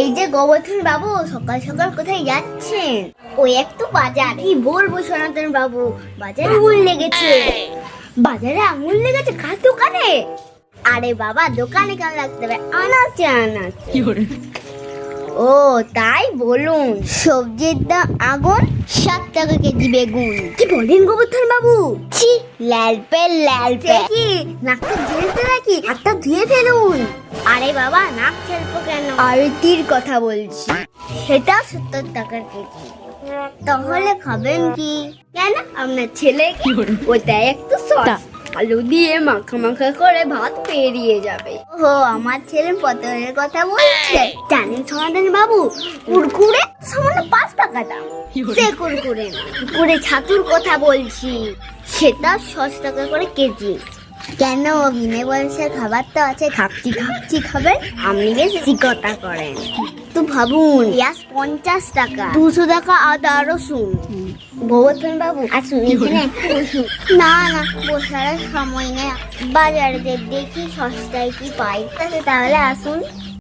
এই যে গোবর্ধন বাবু, সকাল সকাল কোথায় যাচ্ছেন? ওই এক তো বাজার কি বলব সনাতন বাবু, বাজারে আঙুল লেগেছে। বাজারে আঙুল লেগেছে কার দোকানে? আরে বাবা, দোকানে কেন লাগতে হবে? আনাচে আনাচে। ও তাই বলুন। সবজির দাম আগুন সাত টাকা কেজি বেগুন। কি বলেন গোবর্ধন বাবু? ছি লালপে লালপে কি? নাকটা ঝেলতে নাকি? হাতটা ধুয়ে ফেলুন। আরে বাবা নাক ছেলবো কেন? আরতির কথা বলছি। সেটা সত্তর টাকার কেজি। তাহলে খাবেন কি? কেন? আপনার ছেলে কি? ওটা একটু সস। আলু দিয়ে মাখা মাখা করে ভাত পেরিয়ে যাবে। ও আমার ছেলে পটলের কথা বলছে। জানেন সমাধান বাবু কুরকুরে সামান্য পাঁচ টাকা দাম সে কুরকুরে। না কুরকুরে ছাতুর কথা বলছি সেটা ছশ টাকা করে কেজি। কেন বিনে বয়সের খাবার তো আছে খাপচি খাপচি খাবেন আপনি বেশি কথা করেন। তো ভাবুন পেঁয়াজ পঞ্চাশ টাকা দুশো টাকা আদা রসুন। গোবর্ধন বাবু? আসুন এখানে একটু বসুন। না না বসার সময় নেই। বাজারে দেখি সস্তায় কি পাই তাহলে আসুন।